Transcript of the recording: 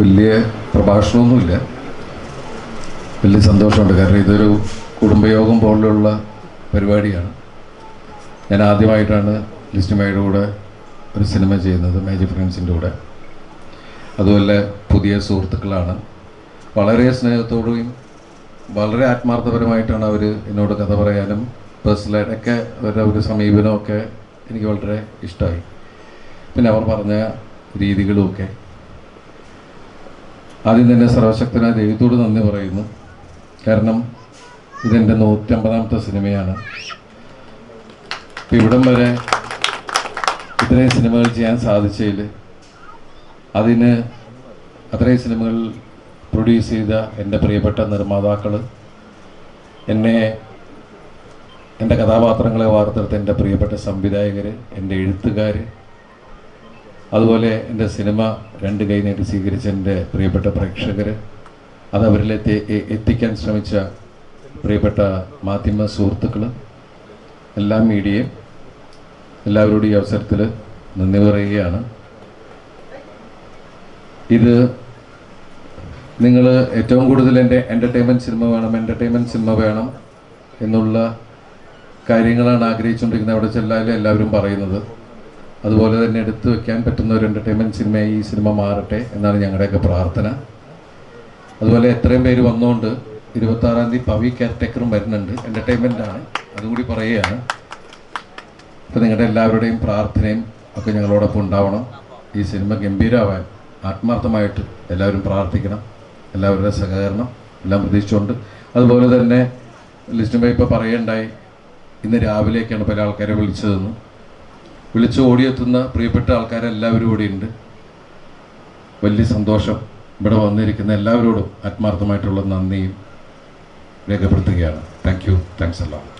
വലിയ പ്രഭാഷണമൊന്നുമില്ല. വലിയ സന്തോഷമുണ്ട്. കാരണം ഇതൊരു കുടുംബയോഗം പോലുള്ള പരിപാടിയാണ്. ഞാൻ ആദ്യമായിട്ടാണ് ലിസ്റ്റുമായുടെ കൂടെ ഒരു സിനിമ ചെയ്യുന്നത് മേജർ ഫ്രണ്ട്സിന്റെ കൂടെ. അതുപോലെ പുതിയ സുഹൃത്തുക്കളാണ്. വളരെ സ്നേഹത്തോടെയും വളരെ ആത്മാർത്ഥപരമായിട്ടാണ് അവർ എന്നോട് കഥ പറയാനും പേഴ്സണലായിട്ടൊക്കെ അവരുടെ ഒരു സമീപനമൊക്കെ എനിക്ക് വളരെ ഇഷ്ടമായി. പിന്നെ അവർ പറഞ്ഞ രീതികളുമൊക്കെ ആദ്യം തന്നെ സർവശക്തനായ ദൈവത്തോട് നന്ദി പറയുന്നു. കാരണം ഇതെന്റെ നൂറ്റമ്പതാമത്തെ സിനിമയാണ്. ഇവിടം വരെ ഇത്രയും സിനിമകൾ ചെയ്യാൻ സാധിച്ചതിൽ അതിന് അത്രയും സിനിമകൾ പ്രൊഡ്യൂസ് ചെയ്ത എന്റെ പ്രിയപ്പെട്ട നിർമ്മാതാക്കൾ എന്നെ എന്റെ കഥാപാത്രങ്ങളെ വാർത്തെടുത്ത എന്റെ പ്രിയപ്പെട്ട സംവിധായകർ എന്റെ എഴുത്തുകാർ അതുപോലെ എന്റെ സിനിമ രണ്ട് കൈ നീട്ടി സ്വീകരിച്ച എന്റെ പ്രിയപ്പെട്ട പ്രേക്ഷകർ അത് അവരിലെത്തി എത്തിക്കാൻ ശ്രമിച്ച പ്രിയപ്പെട്ട മാധ്യമ സുഹൃത്തുക്കൾ എല്ലാ മീഡിയയും എല്ലാവരോടും ഈ അവസരത്തിൽ നന്ദി പറയുകയാണ്. ഇത് നിങ്ങൾ ഏറ്റവും കൂടുതൽ എന്റെ എന്റർടൈൻമെന്റ് സിനിമ വേണം എന്റർടൈൻമെന്റ് സിനിമ വേണം എന്നുള്ള കാര്യങ്ങളാണ് ആഗ്രഹിച്ചുകൊണ്ടിരിക്കുന്നത്. അവിടെ ചെല്ലാലും എല്ലാവരും പറയുന്നത്. അതുപോലെ തന്നെ എടുത്തു വെക്കാൻ പറ്റുന്ന ഒരു എന്റർടൈൻമെന്റ് സിനിമയായി ഈ സിനിമ മാറട്ടെ എന്നാണ് ഞങ്ങളുടെയൊക്കെ പ്രാർത്ഥന. അതുപോലെ എത്രയും പേര് വന്നുകൊണ്ട് ഇരുപത്താറാം തീയതി പവി കെയർടേക്കറും വരുന്നുണ്ട്. എന്റർടൈൻമെന്റ് ആണ്. അതുകൂടി പറയുകയാണ്. അപ്പോൾ നിങ്ങളുടെ എല്ലാവരുടെയും പ്രാർത്ഥനയും ഒക്കെ ഞങ്ങളോടൊപ്പം ഉണ്ടാവണം. ഈ സിനിമ ഗംഭീരമാവാൻ ആത്മാർത്ഥമായിട്ട് എല്ലാവരും പ്രാർത്ഥിക്കണം. എല്ലാവരുടെ സഹകരണം എല്ലാം പ്രതീക്ഷിച്ചുകൊണ്ട്. അതുപോലെ തന്നെ ലിസ്റ്റുമായി ഇപ്പോൾ പറയേണ്ടായി ഇന്ന് രാവിലെയൊക്കെയാണ് പല ആൾക്കാരെ വിളിച്ചതെന്ന്. വിളിച്ച് ഓടിയെത്തുന്ന പ്രിയപ്പെട്ട ആൾക്കാരെല്ലാവരും ഇവിടെ ഉണ്ട്. വലിയ സന്തോഷം ഇവിടെ വന്നിരിക്കുന്ന എല്ലാവരോടും ആത്മാർത്ഥമായിട്ടുള്ള നന്ദിയും രേഖപ്പെടുത്തുകയാണ്. താങ്ക് യു താങ്ക്സ് എല്ലാം